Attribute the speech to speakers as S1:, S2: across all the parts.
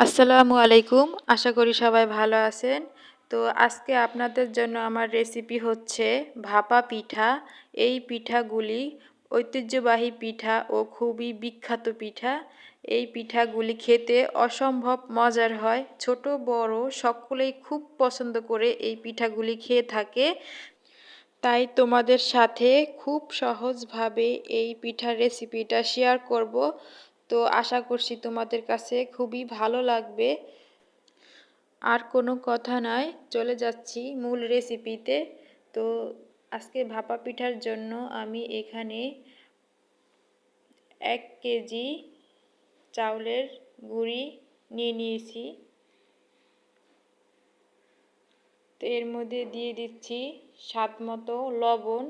S1: আসসালামু আলাইকুম। আশা করি সবাই ভালো আছেন। তো আজকে আপনাদের জন্য আমার রেসিপি হচ্ছে ভাপা পিঠা। এই পিঠাগুলি ঐতিহ্যবাহী পিঠা ও খুবই বিখ্যাত পিঠা। এই পিঠাগুলি খেতে অসম্ভব মজার হয়। ছোট, বড়, সকলেই খুব পছন্দ করে এই পিঠাগুলি খেয়ে থাকে। তাই তোমাদের সাথে খুব সহজভাবে এই পিঠার রেসিপিটা শেয়ার করব। তো আশা করছি তোমাদের কাছে খুবই ভালো লাগবে। আর কোনো কথা নয় চলে যাচ্ছি মূল রেসিপিতে তো আজকে ভাপা পিঠার জন্য আমি এখানে এক কেজি চাউলের গুঁড়ি নিয়ে নিয়েছি। তো এর মধ্যে দিয়ে দিচ্ছি স্বাদ মতো লবণ।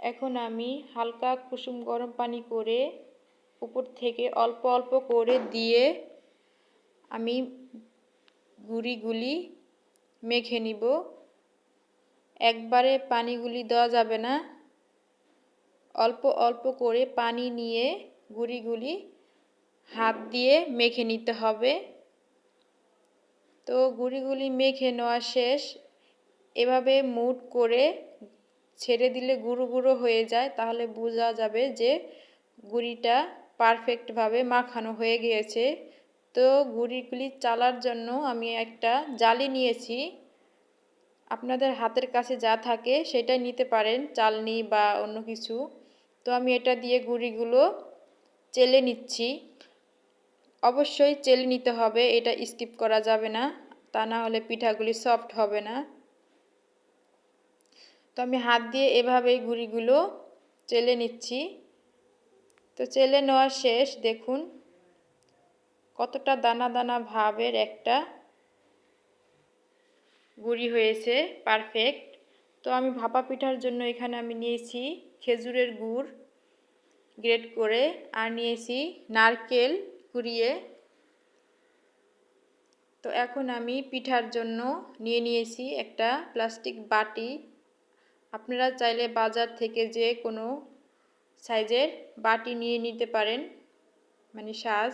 S1: এখন আমি হালকা কুসুম গরম পানি করে উপর থেকে অল্প অল্প করে দিয়ে আমি গুড়িগুলি মেখে নিব। একবারে পানিগুলি দেওয়া যাবে না। অল্প অল্প করে পানি নিয়ে গুঁড়িগুলি হাত দিয়ে মেখে নিতে হবে। তো গুড়িগুলি মেখে নেওয়া শেষ। এভাবে মুট করে ছেড়ে দিলে গুঁড়ো গুঁড়ো হয়ে যায়, তাহলে বোঝা যাবে যে গুঁড়িটা পারফেক্টভাবে মাখানো হয়ে গিয়েছে। তো গুঁড়িগুলি চালার জন্য আমি একটা জালি নিয়েছি। আপনাদের হাতের কাছে যা থাকে সেটাই নিতে পারেন, চালনি বা অন্য কিছু। তো আমি এটা দিয়ে গুঁড়িগুলো চেলে নিচ্ছি। অবশ্যই চেলে নিতে হবে, এটা স্কিপ করা যাবে না। তা না হলে পিঠাগুলি সফট হবে না। আমি হাত দিয়ে এভাবেই গুঁড়িগুলো চেলে নিচ্ছি। তো চেলে নেওয়া শেষ, দেখুন কতটা দানা দানা ভাবের একটা গুঁড়ি হয়েছে পারফেক্ট তো আমি ভাপা পিঠার জন্য এখানে আমি নিয়েছি খেজুরের গুড় গ্রেট করে আর নিয়েছি নারকেল কুড়িয়ে। তো এখন আমি পিঠার জন্য নিয়ে নিয়েছি একটা প্লাস্টিক বাটি। আপনারা চাইলে বাজার থেকে যে কোনো সাইজের বাটি নিয়ে নিতে পারেন মানে সাজ।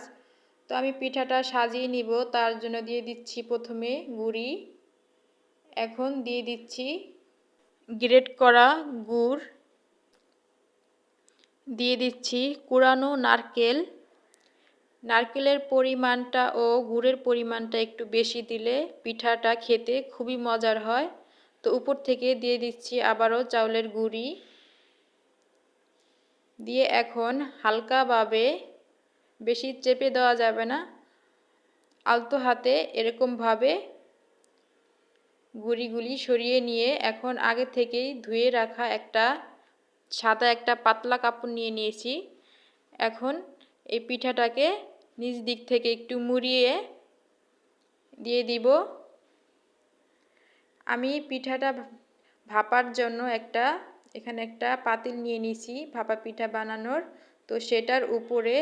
S1: তো আমি পিঠাটা সাজিয়ে নিব, তার জন্য দিয়ে দিচ্ছি প্রথমে গুড়ি। এখন দিয়ে দিচ্ছি গ্রেট করা গুড়। দিয়ে দিচ্ছি কুড়ানো নারকেল। নারকেলের পরিমাণটা ও গুড়ের পরিমাণটা একটু বেশি দিলে পিঠাটা খেতে খুবই মজার হয়। তো উপর থেকে দিয়ে দিচ্ছি আবারও চাউলের গুঁড়ি। দিয়ে এখন হালকাভাবে বেশি চেপে দেওয়া যাবে না। আলতো হাতে এরকমভাবে গুঁড়িগুলি সরিয়ে নিয়ে এখন আগে থেকেই ধুয়ে রাখা একটা সাদা একটা পাতলা কাপড় নিয়ে নিয়েছি। এখন এই পিঠাটাকে নিজ দিক থেকে একটু মুড়িয়ে দিয়ে দিব। আমি পিঠাটা ভাপার জন্য একটা, এখানে একটা পাতিল নিয়ে নিছি ভাপা পিঠা বানানোর। তো সেটার উপরে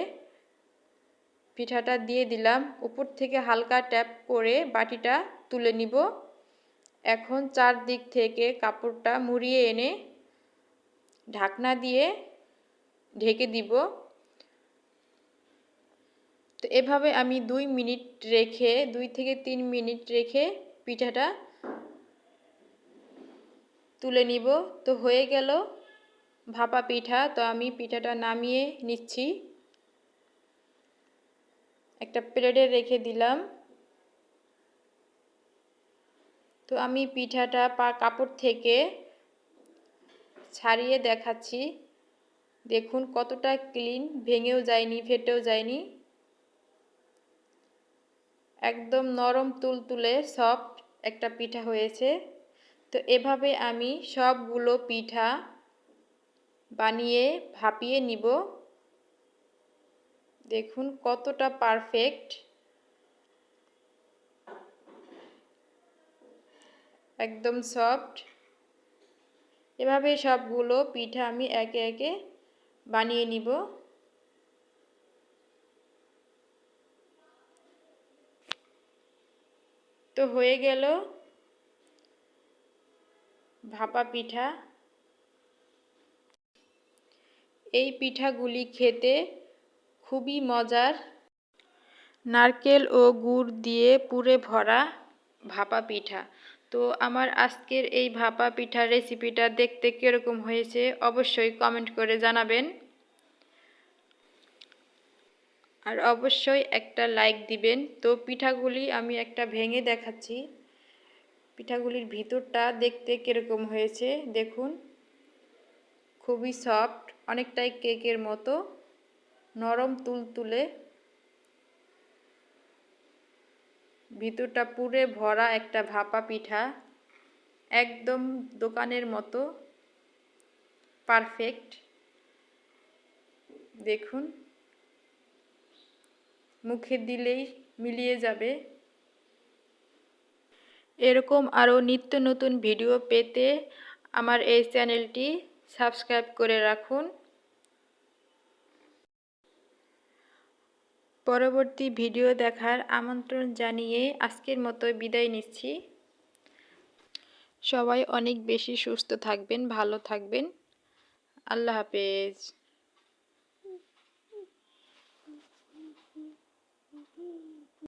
S1: পিঠাটা দিয়ে দিলাম। উপর থেকে হালকা ট্যাপ করে বাটিটা তুলে নিব। এখন চারদিক থেকে কাপড়টা মুড়িয়ে এনে ঢাকনা দিয়ে ঢেকে দিব। তো এভাবে আমি দুই মিনিট রেখে, দুই থেকে তিন মিনিট রেখে পিঠাটা তুলে নিব। তো হয়ে গেল ভাপা পিঠা। তো আমি পিঠাটা নামিয়ে নিচ্ছি। একটা প্লেটে রেখে দিলাম। তো আমি পিঠাটা পা কাপড় থেকে ছাড়িয়ে দেখাচ্ছি। দেখুন কতটা ক্লিন। ভেঙেও যায়নি, ফেটেও যায়নি। একদম নরম তুলতুলে সফট একটা পিঠা হয়েছে। তো এভাবে আমি সবগুলো পিঠা বানিয়ে ভাপিয়ে নিব। দেখুন কতটা পারফেক্ট একদম সফট এভাবে সবগুলো পিঠা আমি একে একে বানিয়ে নিব। তো হয়ে গেল। ভাপা পিঠা। এই পিঠাগুলি খেতে খুবই মজার। নারকেল ও গুড় দিয়ে পুরে ভরা ভাপা পিঠা। তো আমার আজকের এই ভাপা পিঠার রেসিপিটা দেখতে কীরকম হয়েছে অবশ্যই কমেন্ট করে জানাবেন। আর অবশ্যই একটা লাইক দিবেন। তো পিঠাগুলি আমি একটা ভেঙে দেখাচ্ছি। পিঠাগুলির ভিতরটা দেখতে কীরকম হয়েছে, দেখুন। খুবই সফট, অনেকটাই কেকের মতো, নরম তুলতুলে। ভিতরটা পুরে ভরা একটা ভাপা পিঠা, একদম দোকানের মতো, পারফেক্ট। দেখুন, মুখে দিলেই মিলিয়ে যাবে। এরকম আরও নিত্য নতুন ভিডিও পেতে আমার এই চ্যানেলটি সাবস্ক্রাইব করে রাখুন। পরবর্তী ভিডিও দেখার আমন্ত্রণ জানিয়ে আজকের মতো বিদায় নিচ্ছি। সবাই অনেক বেশি সুস্থ থাকবেন, ভালো থাকবেন। আল্লাহ হাফেজ।